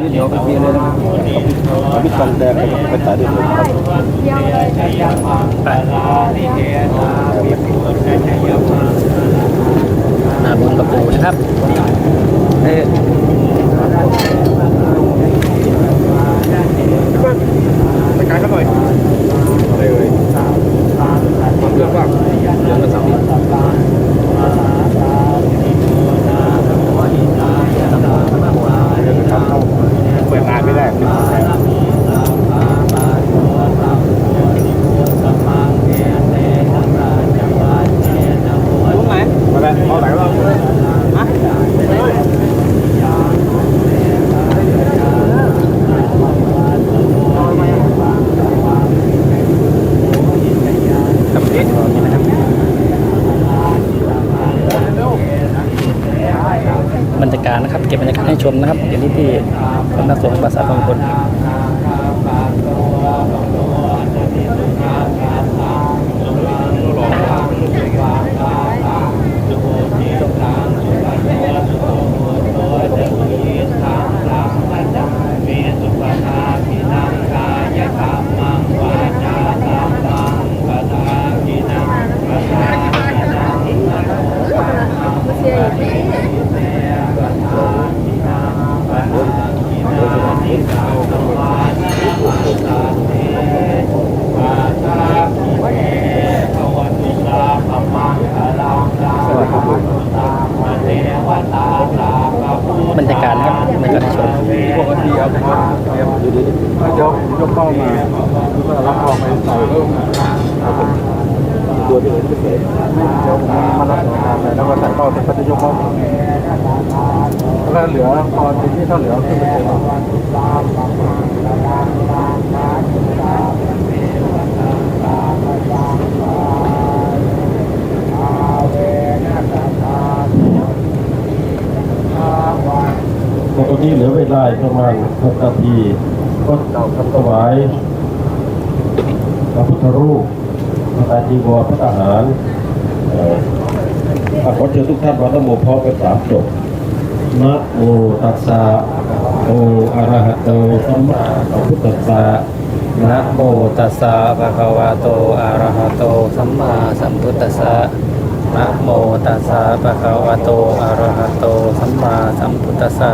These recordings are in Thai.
นี่เดี๋ยวไปเพียนเลยนะครับเอาพิษกันแดงกับกระต่ายด้วยครับหนาบุญกับปูนะครับเอ๊ะไปการกันหน่อยเลยเยเรื่องว่างเรื่องกระสับเปิดงานไม่ได้บรรยากาศนะครับ เก็บบรรยากาศให้ชมนะครับเดี๋ยวนี้ที่สำนักสงฆ์ภาษาบางคนบรรยากาศนะครับบรรยากาศให้ชม พวกที่เอามาเตรียมอยู่ดียกยกเป้ามาคือว่ารับออกไปใส่ตัวที่เป็นพิเศษเดี๋ยวผมมารับงานแล้วก็ใส่เป้าเป็นพัทยกเป้าแล้วเหลือพอทีนี้ถ้าเหลือขึ้นไปเต็ม ใน ตรงนี้ประมาณ6นาทีก็ทำถวายพระพุทธรูปพระตาจีวรพระทหารอ่ออะขอเชิญทุกท่านมาตั้งโมพร้อมกันสามจบนะโมตัสสะโออะระหะโตสัมมาสัมพุทธัสสะนะโมตัสสะภะคะวะโตอะระหะโตสัมมาสัมพุทธัสสะ นะโมตัสสะภะคะวะโตอะระหะโต สัมมาสัมพุทธัสสะ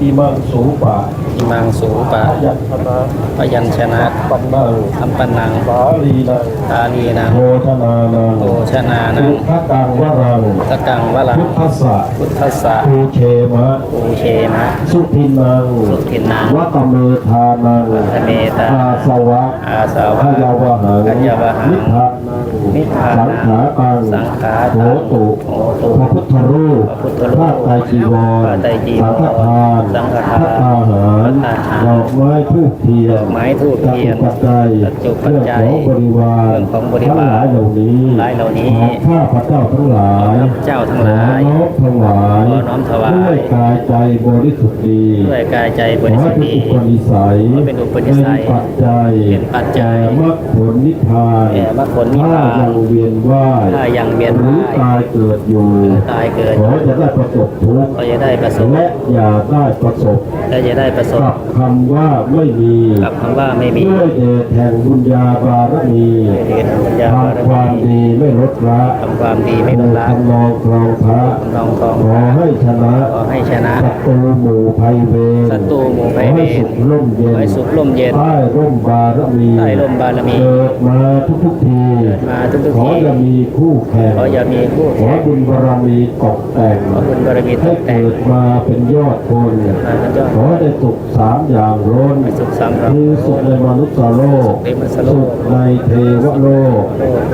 อิมังสูปะ อิมังสูปะพยัญชนะพยัญชนะปันนังอัมปนังสาลีนังตาลีนังโภชนานังโภชนานัสุงขกังวรังตะกังวะลังพุทธัสสะพุทธัสสะภูเชมะปูเชนะสุทินังสุทินังวัตเมธานังวัตเมธาอาสวะอาสาวะพยาวหังพยาวหังนิพพานังนิพพานัสังงขาตังสังขาโหตังตุโหตุพระพุทธรูปพระพุทธรูปผ้าไตรจีวรผ้าไตรจีวรสังฆทานสังฆทานพระตาหารพระตาหารดอกไม้ทูบเทียนดอกไม้ธูปเทียนจตุปัจจัยจตุปัจจัยเรื่องของบริวารเรื่องของบริวารทั้งหลายเหล่านี้หลายเหล่านี้ขอข้าพระเจ้าทั้งหลายข้าพเจ้าทั้งหลายขอน้อมถวายขอน้อมถวายด้วยกายใจบริสุทธิ์ดีด้วยกายใจบขอริสุให้ทธิ์เป็นดีอุปนิสัยขอเป็นอุปนิสัยเป็นปัจจัยเป็นปัจจัยแก่มรรคผลนิพพานแก่มรรคผลนิพพานถ้ายังเวียนว่ายถ้ายังเวียนหรือว่ายตายเกิดอยู่ตายเกิดขอจะได้ประสบทุกข์ก็จะได้ประสบและอย่าได้ประสบและจะได้ประสบกับคำว่าไม่มีกับคำว่าไม่มีด้วยเดชแห่งบุญญาบารมีเดชแห่งบุญญาบารมีทำความดีไม่ลดละทำความดีไม่ลดละทำนองครองพระลองทองขอให้ชนะขอให้ชนะศัตรูหมู่ภัยเวรศัตรูหมู่ภัยเวรขอให้สุขร่มเย็นขอให้สุขร่มเย็นใต้ร่มบารมีใต้ร่มบารมีเกิดมาทุกทุกๆทีมาทุกๆทีขออย่ามีคู่แข่งขออย่ามีคู่ขอแข่งบุญบารมีตกแต่งขอบุญบารมีตให้กแต่งเกิดมาเป็นยอดคนมาเป็นยอดขอให้ได้สุข สามอย่างล้นให้สุขสามอย่างคือสุขในมนุษย์โลกสุขในมนุษย์โลก สุขในเทวโลก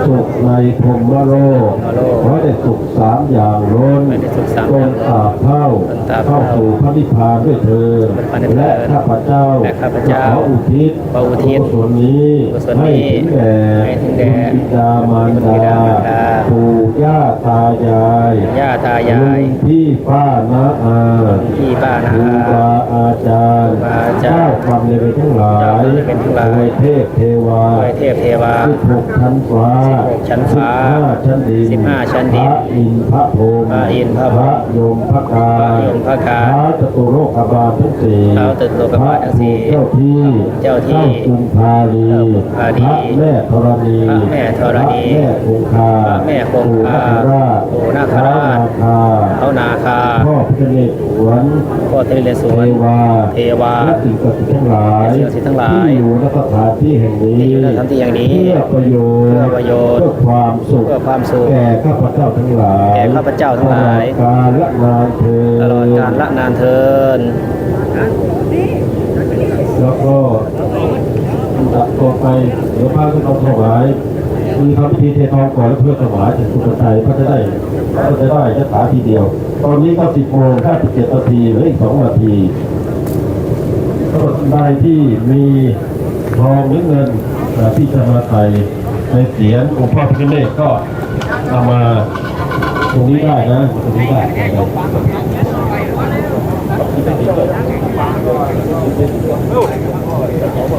สุขในพรหมโลกพรหมโลกขอให้ได้สุขสามอย่างล้นให้ได้สุขสามตรอย่างงตราบเท่าตรงตราบเข้าเท่าสู่พระนิพพานด้วยเธอญพระนิพพานและข้าพเจ้าและข้าพเจ้าขออุทิศขออุทิศส่วนนี้กุศลให้นี้ถึงแด่ให้ถึงแด่บุญบิดามารบุญบิดาดามารดาปู่ย่าตายายย่าตายายลุงพี่ป้าน้าอาพี่ป้านาครูบาอาจารย์ครูบาอาจารย์เจ้ากรรมในเวรทั้งหลายเจ้ากรรมนายเวรทั้งหลายโดยเทพเทวาโดยเทพเทวาสิบหกชั้นฟ้าสิบหกชั้นฟ้าสิบห้าชั้นดินสิบห้าชั้นดินพระอินทร์พระพรหมพระอินทร์พระพรหมพระยมพระกาพระยมพระกาพระจตุโลกบาลทั้งสี่พระจตุโลกบาลทั้งสี่เจ้าที่เจ้าที่จุมพาลีเจ้าจุมพาลีพระแม่ธรณีพระแม่ธรณีพระแม่คงคาพระแม่คงคาปู่นาคราชปู่นาคราชพระนาคาเขานาคาพ่อพระเนศวรพ่อเทเลสเทวนวาเทวาและสิ่งศักดิ์สิทธิ์ทั้งหลายสิ่งศักดิ์สิทธิ์ทั้งหลายที่อยู่ณสถานที่แห่งนี้ที่อยู่ณสถานที่แห่งนี้เพื่อประโยชน์เพื่อประโยชน์เพื่อความสุขเพื่อความสุขแก่ข้าพเจ้าทั้งหลายแก่ข้าพเจ้าทั้งหลายตลอดกาลละนานเธอญตลอดกาลละนานเทินแล้วก็ดับต่อไปเดี๋ยวพระก็ต้องถวายมีทำพิธีเททองก่อนแล้วเพื่อถวายถึงสุขใจก็จะได้ก็จะได้ยะถาทีเดียว ตอนนี้ก็สิบโมงห้าสิบเจ็ดนาทีเหลืออีกสองนาที สำหรับท่านใดที่มีทองหรือเงินที่จะมาใส่ในเสียงองค์พ่อพิฆเนศก็เอามาตรงนี้ได้นะตรงนี้ได้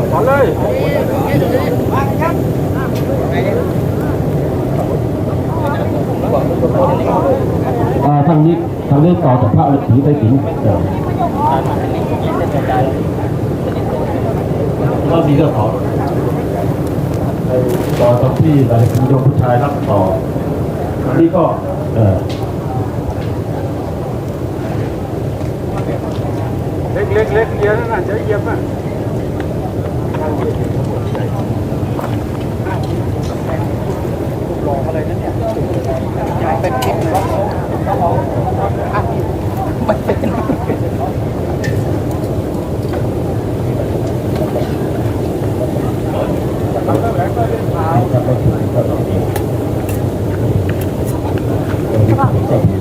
มาเลยทางนี้ทางนี้ต่อจากพระฤาษีไปถึง เอ่อก็มีเจ้าของต่อตรงที่หลายคุณโยมผู้ชายรับต่ออันนี้ก็เออเล็กเล็กเล็กเยอะนั่นน่ะจะเยี่ยมอะครับก็ถึงก็ตรงนี้ตรงนี้ก็มีโบสถ์ไม่ 好。的好好好好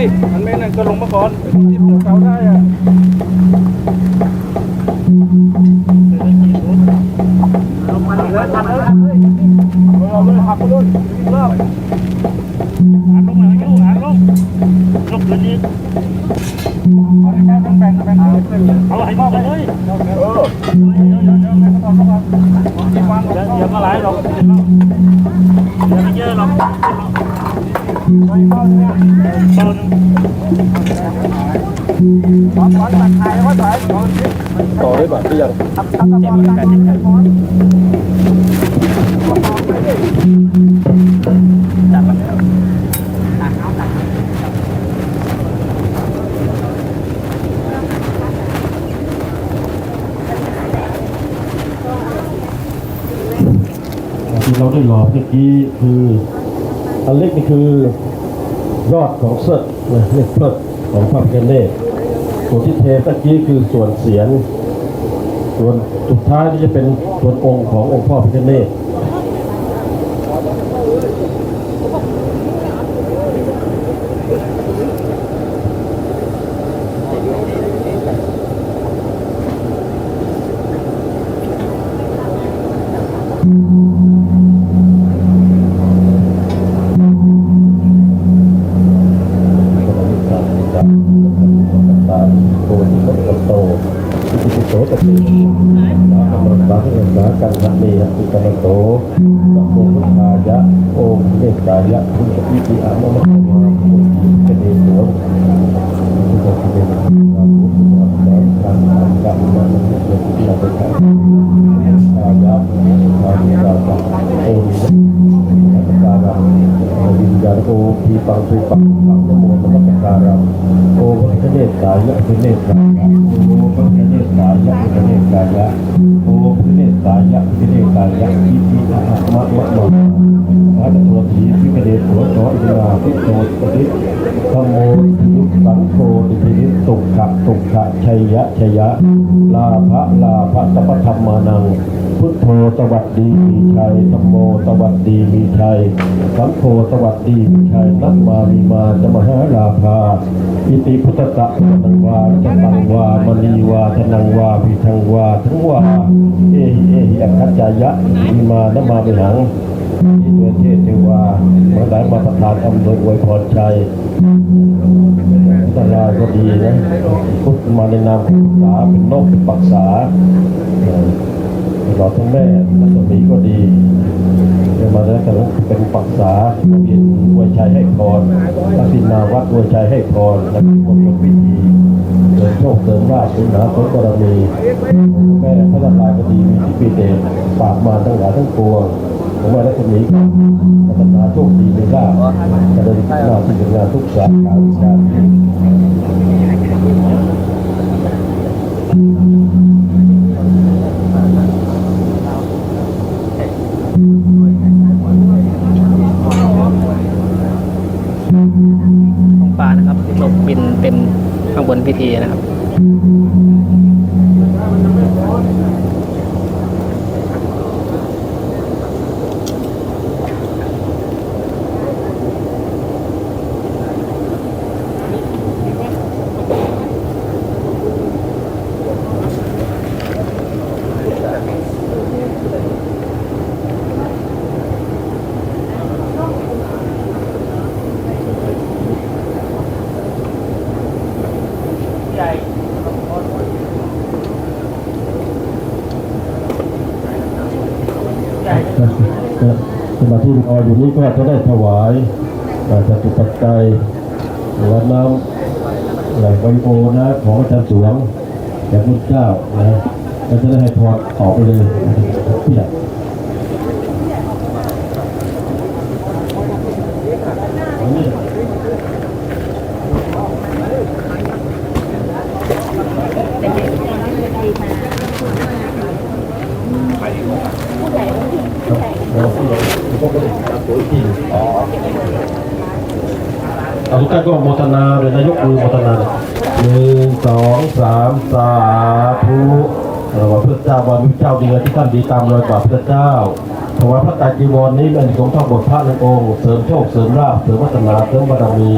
ดิมันไม่นั่นก็ลงมาก่อนที่ผมเกาได้อะลงมาเลยตัดเลยเอาเลยหักไปเลยเริ่มหันลงมาอยู่หันลงลงคืนนี้เอาให้แม่แบ่งแบ่งเอาให้มอบไปเลยเออเดี๋ยวเดี๋ยวเดี๋ยวแม่ก็ทำเข้ามาเดี๋ยวก็หลายหรอกเดี๋ยวไม่เยอะหรอก ไม่เข้าเนี่ยเข้านึงขอขอตัดถ่ายแล้วยขอได้บัตรหรือยังตัดตัดตัดตัดตัดตัดที่เราได้หลอเมื่อกี้คือ อันเล็กนี่คือยอดของเสดนะเรียกเพิดของพระพิฆเนศส่วนที่เทเมื่อกี้คือส่วนเสียงส่วนสุดท้ายที่จะเป็นส่วนองค์ขององค์พ่อพิฆเนศ ที่ที่โตตะปีสาธรรมบาสสากันทัเโอปีปังปีปังปังนโมนักการะโอพระเนตรายะพระเนตรายะโอพระเนตรายะพระเนตรายะโอพระเนตรายะพระเนตรายะอิทิอะหะมะมะมะ พระตตัวทีพิกเดชหัวจออินาพิโตปฏิธโมยุสังโฆติพินิตุขะตุขะชัยยะชัยยะ ลาภะลาภะสัพพธรรมานัง พุทโธสวัสดีมีชัยธรรมโมสวัสดีมีชัย สังโฆสวัสดีมีชัยนักมามีมาจะมหาลาภาอิติพุทธะพุทธังวาจะตังวามณีวาธนังวาพิทังวาทั้งวา เอหิเอหิอัคคจายะมีมานมาเป็นหัง อิเวเทศเทวามาได้มาประทานอำนวยอวยพรชัยอันตราก็ดีนะพุทธมาในนามของษาเป็นนกเป็นปักษาเอ่อหลอดทั้งแม่รัศมีก็ดีเดี๋ยวมาแล้วกันเป็นปักษาเวียนอวยชัยให้พรทักษินาวัดอวยชัยให้พรและมงคลพิธีเดินโชคเดินราชสุนหาผลบารมีแม่พระนารายก็ดีมีที่ปีเดชปาบมาทั้งหลายทั้งปวง ผมว่ารัศมีพัฒนาโชคดีมีลาภกระเดินหน้าที่เป็นงานทุกสาขาวิชาของปลานะครับนกบินเต็มข้างบนพิธีนะครับ สมาธิรออยู่นี้ก็จะได้ถวายจตุปัจจัยหรือว่าน้ำไหลไบโอนะของอาจารย์สวงจากพุทธเจ้านะก็จะได้ให้พรออกไปเลยที่ไหน เอาทุกท่านก็โมทนาเลยนายกมือโมทนาหนึ่งสองสามสาธุเออว่าพระเจ้าว่าพระเจ้าดีที่ท่านดีตามรอยกว่าพระเจ้าถวายพระตาจีวรนี้เป็นของท่องบทพระในองค์เสริมโชคเสริมลาภเสริมวัฒนาเสริมบารมี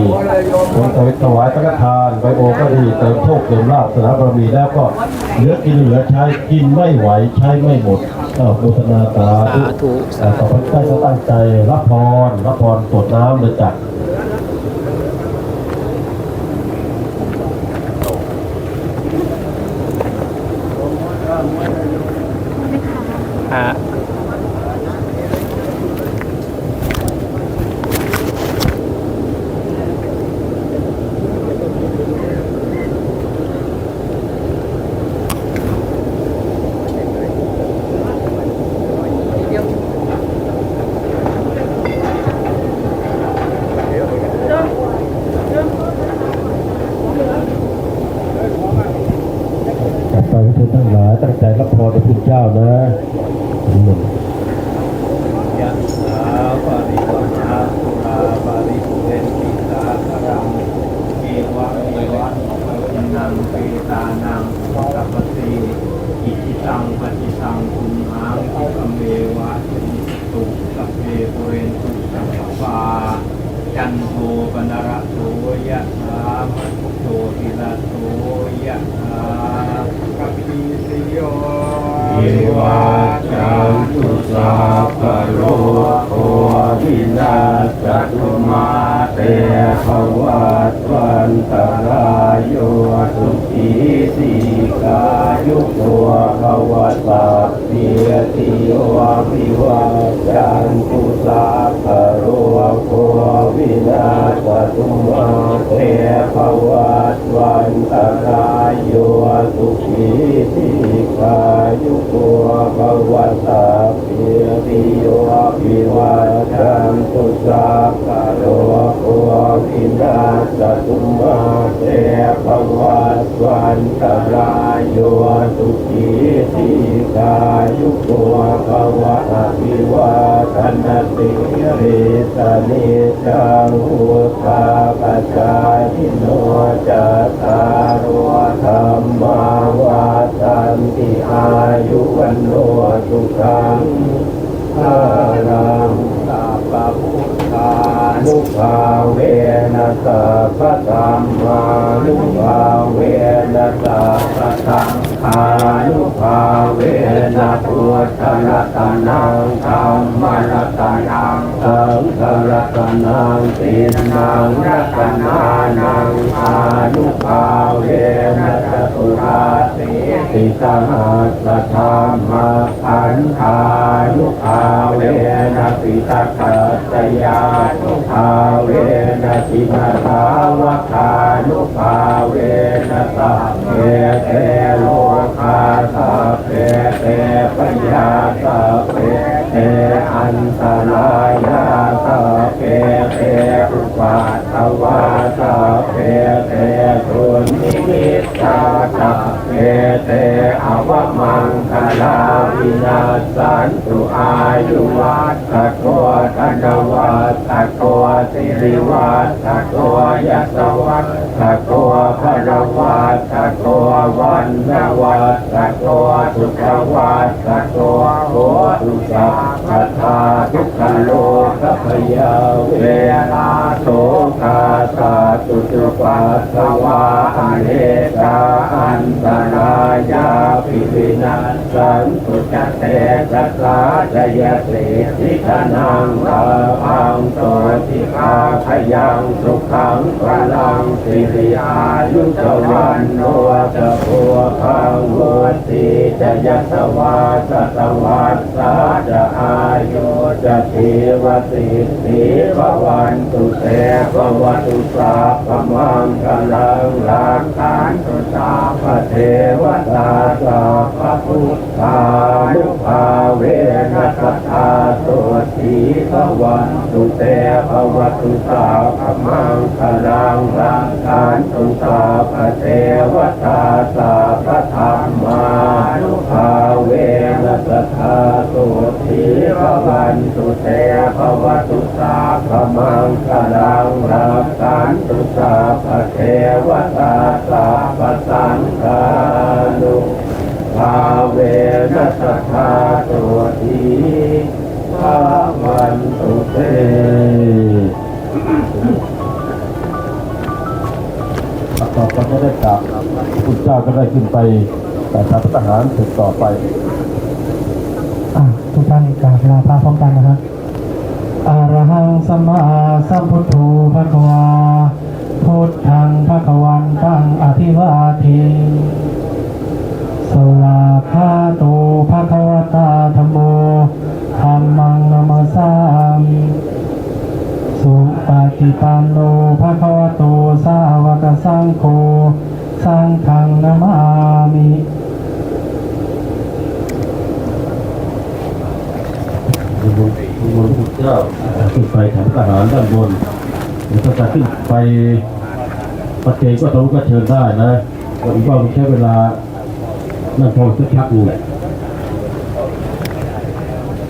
คนถวายพระทานใบโอก็ดีเสริมโชคเสริมลาภเสริมบารมีแล้วก็เหลือกินเหลือใช้กินไม่ไหวใช้ไม่หมด ก็โมทนาสาธุสาธุแต่ต่อไปใกล้จะตั้งใจรับพรรับพรตรวจน้ำเลยจัดอ่า ต่อไปเธอทั้งหลายตั้งใจรับพรพระคุณเจ้านะนิมนต์ ยะสาปาริวัณาสุราปาริปุเรนติสาคารังเอวะเอวะอินังเปตานังสัพพติอิทิตังปฏิตังคุมหังอิปะเมวะอิตุสัพเพปุเรนตุสัพพปาจันโทปนระโสยะถามะโตติระโสยะถากัปปิสิโยอิวาจันตุสาปโรโควินาศตุมาเตภวัตวันตรายโย สุขีสีกายุโกภวตาเปียติโยวิวาจันตุสาปะโรโควินาศตุมาเตภวัตวันตรายโยสุขีสีกายุโกภวตาเปียติโยวิวาจันตุสาปะโรโควินาศตุมาเตภ วันตรายโยสุขีสีกายุโกภวตาวิวาทนาติเรสนิจังหุตาปัจจายโนจัตตารวธรรมาวาทันติอายุวันโนสุขังภาลังสัพพพุทธา นุภาเวนะสัพระธรรมานุภาเวนะสัพระธรรม ฆานุภาเวนะพุทธรัตนังธรรมรัตนังสังฆรัตนังตินังรัตนานังอานุภาเวนะจตุราติติสหัสธรรมขันธานุภาเวนะปิตกัสยานุภาเวนะจินาทาวคานุภาเวนะสัพเพเตโลาสัพเพเตปยาสัพเพเตอันตรายาสัพเพเตอุปาทวาสัพเพเตสุนิมิตตาสัพเพเตอวมังคลาวินาสันตุอายุวัตตะโกธนวัตตะโกสิริวัตตะโกยัสวัตตะโกพระวัต โกวันนวัตตะโกสุขวัตตะโกโหตุสัพพทาทุกขโลกพยาเวนาโสกาสาตุจุปัสสวาอเนกาอันตรายาปิวิ นาสันตุจเตจัสสาจยสิทิธนังลาพังโตทิคาขยังสุขังพลังสิริอายุจวันโนจะพัวพังวุติจะยสวาสตวัสสาจะอายุจะทีวสิทิภวันตุเตภวตุสาพมังกลังรักขันตุสาพเทวตาสาพพุทธานุภาเวนัสตาตัวทีภวันตุเตภวตุสาพมังกลังรักขันตุสาพเทวตาสาพระธรรมานุภาเวนัสตาตัวทีภวันตุเตภวตุสาพมังกลังรักขันตุสาพเทวตาสาพสังฆาาเวนัสตาตัวทีภวันตุเตต่อไปก็ได้กราบคุณเจ้าก็ได้ขึ้นไปแต่ทำทหารถึงต่อไปอะทุกท่านกราบลาพระพร้อมกันนะครับอะรหังสัมมาสัมพุทโธภะคะวาพุทธังภะคะวันตังอภิวาเทสวา คาโตภะคะวตาธโมธัมมังนามาสามิสุปฏิปันโนภะคะวโตสาวกสังโฆสังฆังนามามิบนพุทธเจ้าขึ้นไปแถวทหารด้านบนหรือถ้าจะขึ้นไปประเจก็ต้องก็เชิญได้นะวันนี้ว่าใช้เวลา นั่นพอสักพักหนึ่งแหละ